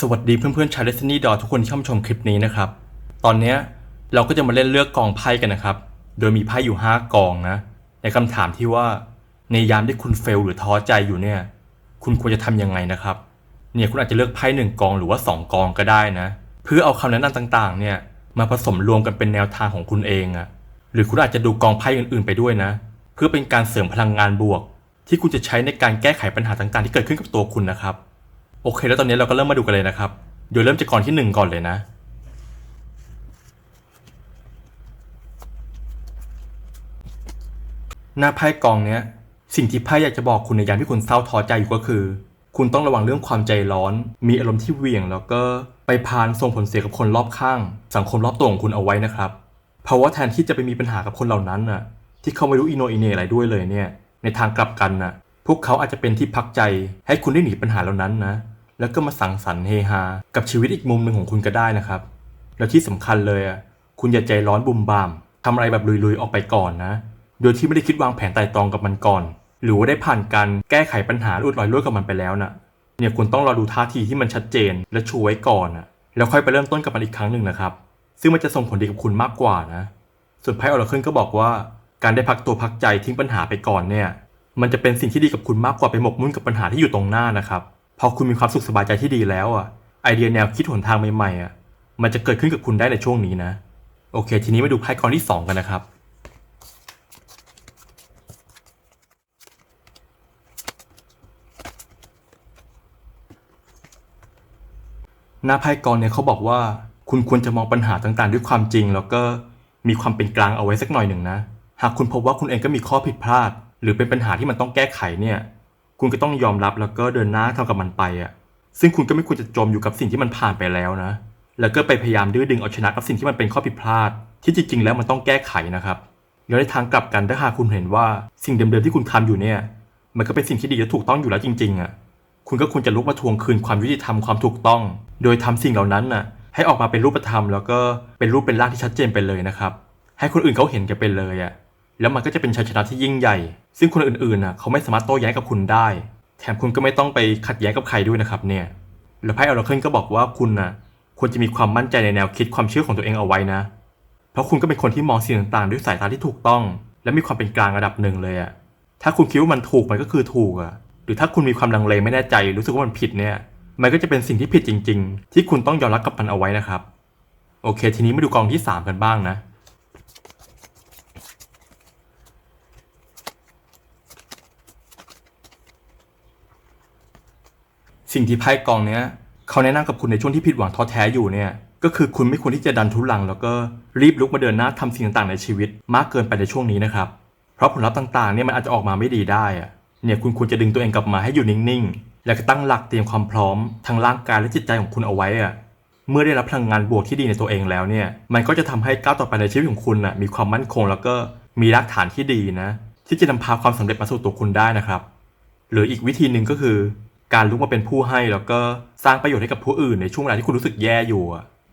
สวัสดีเพื่อนๆชาว Destiny ดอทุกคนที่เข้ามชมคลิปนี้นะครับ ตอนนี้เราก็จะมาเล่นเลือกกองไพ่กันนะครับ โดยมีไพ่อยู่ 5 กองนะ ในคำถามที่ว่าในยามที่คุณเฟลหรือท้อใจอยู่เนี่ย คุณควรจะทำยังไงนะครับ เนี่ยคุณอาจจะเลือกไพ่หนึ่งกองหรือว่า 2 กองก็ได้นะ เพื่อเอาคำแนะนำต่างๆ เนี่ยมาผสมรวมกันเป็นแนวทางของคุณเองอะหรือคุณอาจจะดูกองไพ่อื่นๆไปด้วยนะ เพื่อเป็นการเสริมพลังงานบวก ที่คุณจะใช้ในการแก้ไขปัญหาต่างๆ ที่เกิดขึ้นกับตัวคุณนะครับ โอเค แล้วตอนนี้เราก็เริ่มมาดูกันเลยนะครับ โดยเริ่มจากกองที่หนึ่งก่อนเลยนะ หน้าไพ่กองเนี้ย สิ่งที่ไพ่อยากจะบอกคุณในยามที่คุณเศร้าท้อใจอยู่ก็คือ คุณต้องระวังเรื่องความใจร้อน มีอารมณ์ที่เหวี่ยง แล้วก็ไปพานส่งผลเสียกับคนรอบข้าง สังคมรอบตัวของคุณเอาไว้นะครับ เพราะว่าแทนที่จะไปมีปัญหากับคนเหล่านั้นน่ะ ที่เขาไม่รู้อีโนอีเนอะไรด้วยเลยเนี่ย ในทางกลับกันน่ะ พวกเขาอาจจะเป็นที่พักใจให้คุณได้หนีปัญหาเหล่านั้นนะ แล้วก็มาสังสรรค์เฮฮากับชีวิตอีกมุมหนึ่งของคุณก็ได้นะครับ แล้วที่สำคัญเลยอะคุณอย่าใจร้อนบุมบามทำอะไรแบบลุยๆออกไปก่อนนะ โดยที่ไม่ได้คิดวางแผนไต่ตรองกับมันก่อน หรือว่าได้ผ่านการแก้ไขปัญหาอุดรอยรั่วกับมันไปแล้วน่ะเนี่ยคุณต้องรอดูท่าทีที่มันชัดเจน และชูไว้ก่อนน่ะแล้วค่อยไปเริ่มต้นกับมันอีกครั้งหนึ่งนะครับ ซึ่งมันจะส่งผลดีกับคุณมากกว่านะ ส่วนไพ่ออร์เคิลก็บอกว่า การได้พักตัวพักใจทิ้งปัญหาไปก่อนเนี่ย มันจะเป็นสิ่งที่ดีกับคุณมากกว่าไปหมกมุ่นกับปัญหาที่อยู่ตรงหน้านะครับ พอคุณมีความสุขสบายใจที่ดีแล้วอะไอเดียแนวคิดหนทางใหม่ๆอะมันจะเกิดขึ้นกับคุณได้ในช่วงนี้นะ โอเค ทีนี้มาดูไพ่กองที่สองกันนะครับ หน้าไพ่กองเนี่ยเขาบอกว่า คุณควรจะมองปัญหาต่างๆ ด้วยความจริง แล้วก็มีความเป็นกลางเอาไว้สักหน่อยหนึ่งนะ หากคุณพบว่าคุณเองก็มีข้อผิดพลาด หรือเป็นปัญหาที่มันต้องแก้ไขเนี่ย คุณก็ต้องยอมรับแล้วก็เดินหน้าทำกับมันไปอะ่ะ ซึ่งคุณก็ไม่ควรจะจมอยู่กับสิ่งที่มันผ่านไปแล้วนะ แล้วก็ไปพยายามดื้อดึงเอาชนะกับสิ่งที่มันเป็นข้อผิดพลาด ที่จริงๆ แล้วมันต้องแก้ไขนะครับแล้วในทางกลับกันถ้าหากคุณเห็นว่าสิ่งเดิมๆที่คุณทำอยู่เนี่ย มันก็เป็นสิ่งที่ดีและถูกต้องอยู่แล้วจริง ๆอะ คุณก็ควรจะลุกมาทวงคืนความยุติธรรมความถูกต้อง โดยทำสิ่งเหล่านั้นน่ะ ให้ออกมาเป็นรูปธรรม แล้วก็เป็นรูปเป็นร่างที่ชัดเจนไปเลยนะครับ ให้คนอื่นเขาเห็นกันไปเลยอะ แล้วมันก็จะเป็นชัยชนะที่ยิ่งใหญ่ ซึ่งคนอื่นๆน่ะเขาไม่สามารถโต้แย้งกับคุณได้ แถมคุณก็ไม่ต้องไปขัดแย้งกับใครด้วยนะครับเนี่ยแล้วไพ่ออร์เคิลก็บอกว่าคุณน่ะควรจะมีความมั่นใจในแนวคิดความเชื่อของตัวเองเอาไว้นะ เพราะคุณก็เป็นคนที่มองสิ่งต่างๆ ด้วยสายตาที่ถูกต้อง และมีความเป็นกลางระดับหนึ่งเลยอะถ้าคุณคิดว่ามันถูกมันก็คือถูกอะหรือถ้าคุณมีความลังเลไม่แน่ใจ รู้สึกว่ามันผิดเนี่ย มันก็จะเป็นสิ่งที่ผิดจริง ๆ ที่คุณต้องยอมรับกับมันเอาไว้นะครับ โอเค ทีนี้มาดูกองที่ 3 กันบ้างนะ สิ่งที่ไพ่กองเนี้ยเขาแนะนำกับคุณในช่วงที่ผิดหวังท้อแท้อยู่เนี่ยก็คือคุณไม่ควรที่จะดันทุลัง แล้วก็รีบลุกมาเดินหน้าทำสิ่งต่างๆในชีวิต มากเกินไปในช่วงนี้นะครับ เพราะผลลัพธ์ต่างๆเนี่ยมันอาจจะออกมาไม่ดีได้อะเนี่ยคุณควรจะดึงตัวเองกลับมาให้อยู่นิ่งๆ แล้วก็ตั้งหลักเตรียมความพร้อมทั้งร่างกายและจิตใจของคุณเอาไว้อะเมื่อได้รับพลังงานบวกที่ดีในตัวเองแล้วเนี่ยมันก็จะทำให้ก้าวต่อไปในชีวิตของคุณน่ะมีความมั่นคง แล้วก็มีรากฐานที่ดีนะ ที่จะนำพาความสำเร็จมาสู่ตัวคุณได้นะครับ หรืออีกวิธีหนึ่งก็คือ การลุกมาเป็นผู้ให้แล้วก็สร้างประโยชน์ให้กับผู้อื่นในช่วงเวลาที่คุณรู้สึกแย่อยู่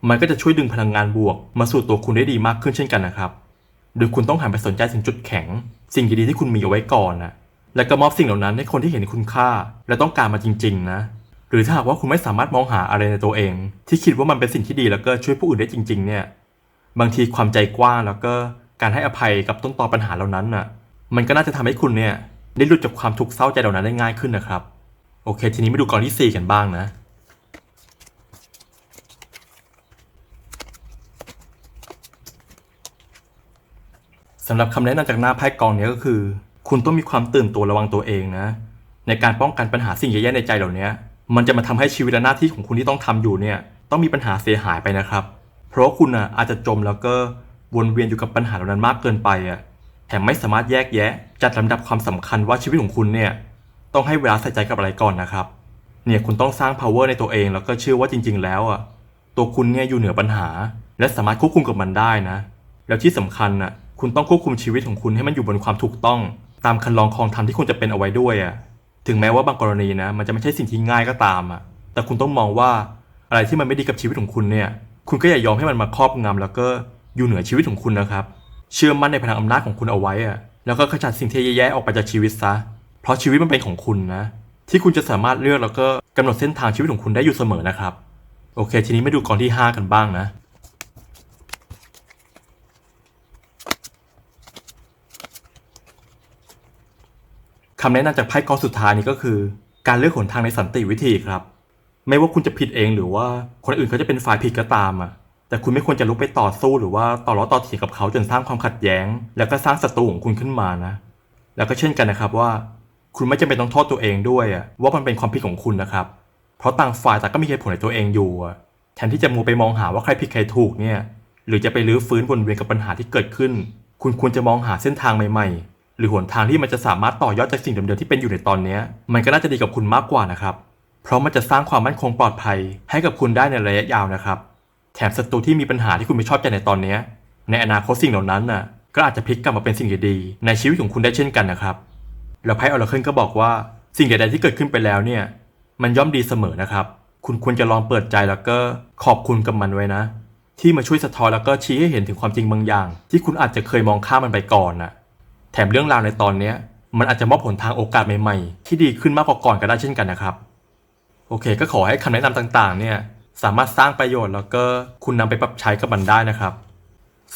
มันก็จะช่วยดึงพลังงานบวก มาสู่ตัวคุณได้ดีมากขึ้นเช่นกันนะครับ โดยคุณต้องหันไปสนใจถึงจุดแข็ง สิ่งดีๆที่คุณมีเอาไว้ก่อนนะแล้วก็มอบสิ่งเหล่านั้นให้คนที่เห็นคุณค่า และต้องการมาจริง ๆ นะ หรือถ้าหากว่าคุณไม่สามารถมองหาอะไรในตัวเอง ที่คิดว่ามันเป็นสิ่งที่ดีแล้วก็ช่วยผู้อื่นได้จริง ๆ เนี่ย บางทีความใจกว้างแล้วก็การให้อภัยกับต้นตอปัญหาเหล่านั้นน่ะ มันก็น่าจะทำให้คุณเนี่ยได้หลุดจากความทุกข์เศร้าใจเหล่านั้นได้ง่ายขึ้นนะครับ โอเค ทีนี้มาดูกองที่ 4 กันบ้างนะ สำหรับคำแนะนำจากหน้าไพ่กองนี้ก็คือ คุณต้องมีความตื่นตัวระวังตัวเองนะ ในการป้องกันปัญหาสิ่งแย่ๆในใจเหล่านี้มันจะมาทำให้ชีวิตและหน้าที่ของคุณที่ต้องทำอยู่เนี่ย ต้องมีปัญหาเสียหายไปนะครับ เพราะคุณอะอาจจะจมแล้วก็วนเวียนอยู่กับปัญหาเหล่านั้นมากเกินไปอะแถมไม่สามารถแยกแยะ จัดลำดับความสำคัญว่าชีวิตของคุณเนี่ย ต้องให้เวลาใส่ใจกับอะไรก่อนนะครับ เนี่ยคุณต้องสร้าง power ในตัวเองแล้วก็เชื่อว่าจริง ๆ แล้วอะตัวคุณเนี่ยอยู่เหนือปัญหา และสามารถควบคุมกับมันได้นะ แล้วที่สำคัญน่ะคุณต้องควบคุมชีวิตของคุณให้มันอยู่บนความถูกต้อง ตามคันลองคองธรรมที่คุณจะเป็นเอาไว้ด้วยอะถึงแม้ว่าบางกรณีนะ มันจะไม่ใช่สิ่งที่ง่ายก็ตามอะแต่คุณต้องมองว่าอะไรที่มันไม่ดีกับชีวิตของคุณเนี่ย คุณก็อย่ายอมให้มันมาครอบงำแล้วก็อยู่เหนือชีวิตของคุณนะครับ เชื่อมั่นในพลังอำนาจของคุณเอาไว้อะแล้วก็ขจัดสิ่งที่แย่ๆออกไปจากชีวิตซะ ราะชีวิตมันเป็นของคุณนะ ที่คุณจะสามารถเลือกแล้วก็กำหนดเส้นทางชีวิตของคุณได้อยู่เสมอนะครับ โอเค ทีนี้มาดูกองที่ 5 กันบ้างนะคำแนะนำจากไพ่กองสุดท้ายนี้ก็คือ การเลือกหนทางในสันติวิธีครับ ไม่ว่าคุณจะผิดเองหรือว่าคนอื่นเขาจะเป็นฝ่ายผิดก็ตามอะแต่คุณไม่ควรจะลุกไปต่อสู้หรือว่าต่อล้อต่อเถียงกับเขาจนสร้างความขัดแย้ง แล้วก็สร้างศัตรูของคุณขึ้นมานะ แล้วก็เช่นกันนะครับว่า คุณไม่จำเป็นต้องโทษตัวเองด้วยอะว่ามันเป็นความผิดของคุณนะครับ เพราะต่างฝ่ายต่างก็มีเหตุผลในตัวเองอยู่ แทนที่จะมัวไปมองหาว่าใครผิดใครถูกเนี่ย หรือจะไปรื้อฟื้นวนเวียนกับปัญหาที่เกิดขึ้น คุณควรจะมองหาเส้นทางใหม่ๆ หรือหนทางที่มันจะสามารถต่อยอดจากสิ่งเดิมๆที่เป็นอยู่ในตอนนี้ มันก็น่าจะดีกับคุณมากกว่านะครับ เพราะมันจะสร้างความมั่นคงปลอดภัย ให้กับคุณได้ในระยะยาวนะครับ แถมศัตรูที่มีปัญหาที่คุณไม่ชอบใจในตอนนี้ ในอนาคตสิ่งเหล่านั้นน่ะ ก็อาจจะพลิกกลับมาเป็นสิ่งดีๆในชีวิตของคุณได้เช่นกันนะครับ แล้วไพ่ออร์เคิลก็บอกว่า สิ่งใดๆที่เกิดขึ้นไปแล้วเนี่ย มันย่อมดีเสมอนะครับ คุณควรจะลองเปิดใจแล้วก็ขอบคุณกับมันไว้นะ ที่มาช่วยสะท้อนแล้วก็ชี้ให้เห็นถึงความจริงบางอย่าง ที่คุณอาจจะเคยมองข้ามมันไปก่อนน่ะแถมเรื่องราวในตอนเนี้ยมันอาจจะมอบผลทางโอกาสใหม่ๆ ที่ดีขึ้นมากกว่าก่อนก็ได้เช่นกันนะครับ โอเค ก็ขอให้คำแนะนำต่างๆ เนี่ยสามารถสร้างประโยชน์แล้วก็คุณนำไปปรับใช้กับมันได้นะครับ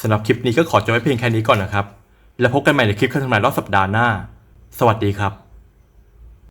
สำหรับคลิปนี้ก็ขอจบไว้เพียงแค่นี้ก่อนนะครับ แล้วพบกันใหม่ในคลิปคำทำนายรอบสัปดาห์หน้า สวัสดีครับ